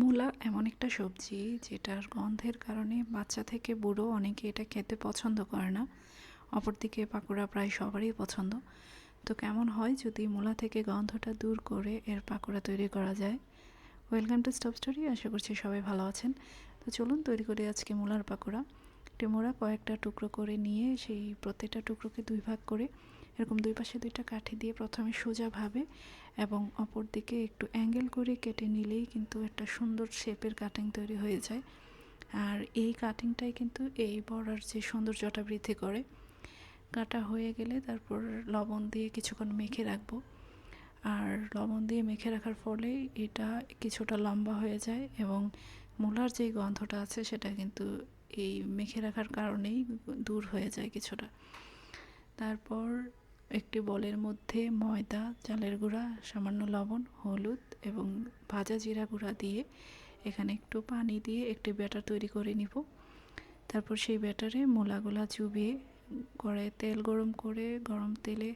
মূলা এমন একটা সবজি যেটার গন্ধের কারণে বাচ্চা থেকে বুড়ো অনেকে এটা খেতে পছন্দ করে না। অপরদিকে পাকোড়া প্রায় সবারই পছন্দ। তো কেমন হয় যদি মূলা থেকে গন্ধটা দূর করে এর পাকোড়া তৈরি করা যায়? ওয়েলকাম টু স্টপ স্টোরি, আশা করছি সবাই ভালো আছেন। তো চলুন তৈরি করি আজকে মূলার পাকোড়া। মোড়া কয়েকটা টুকরো করে নিয়ে সেই প্রত্যেকটা টুকরোকে দুই ভাগ করে, এরকম দুই পাশে দুইটা কাঠি দিয়ে প্রথমে সোজাভাবে এবং অপর দিকে একটু অ্যাঙ্গেল করে কেটে নিলেই কিন্তু একটা সুন্দর শেপের কাটিং তৈরি হয়ে যায়। আর এই কাটিংটাই কিন্তু এই বড়ার যে সৌন্দর্যটা বৃদ্ধি করে, কাটা হয়ে গেলে তারপর লবণ দিয়ে কিছুক্ষণ মেখে রাখব। আর লবণ দিয়ে মেখে রাখার ফলে এটা কিছুটা লম্বা হয়ে যায় এবং মূলার যে গন্ধটা আছে সেটা কিন্তু এই মেখে রাখার কারণেই দূর হয়ে যায় কিছুটা। তারপর একটি বলের মধ্যে ময়দা, চালের গুঁড়া, সামান্য লবণ, হলুদ এবং ভাজা জিরা গুঁড়া দিয়ে এখানে একটু পানি দিয়ে একটি ব্যাটার তৈরি করে নিব। তারপর সেই ব্যাটারে মূলাগুলা চুবিয়ে কড়াইয়ে তেল গরম করে, গরম তেলে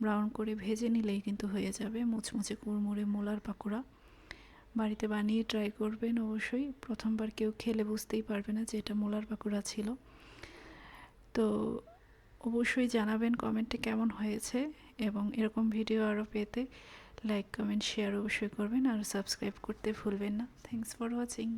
ব্রাউন করে ভেজে নিলেই কিন্তু হয়ে যাবে মুচমুচে কুড়মুড়ে মূলার পাকোড়া। বাড়িতে বানিয়ে ট্রাই করবেন অবশ্যই। প্রথমবার কেউ খেলে বুঝতেই পারবে না যে এটা মূলার পাকোড়া ছিল। তো অবশ্যই জানাবেন কমেন্টে কেমন হয়েছে এবং এরকম ভিডিও আরও পেতে লাইক, কমেন্ট, শেয়ার অবশ্যই করবেন আর সাবস্ক্রাইব করতে ভুলবেন না। Thanks for watching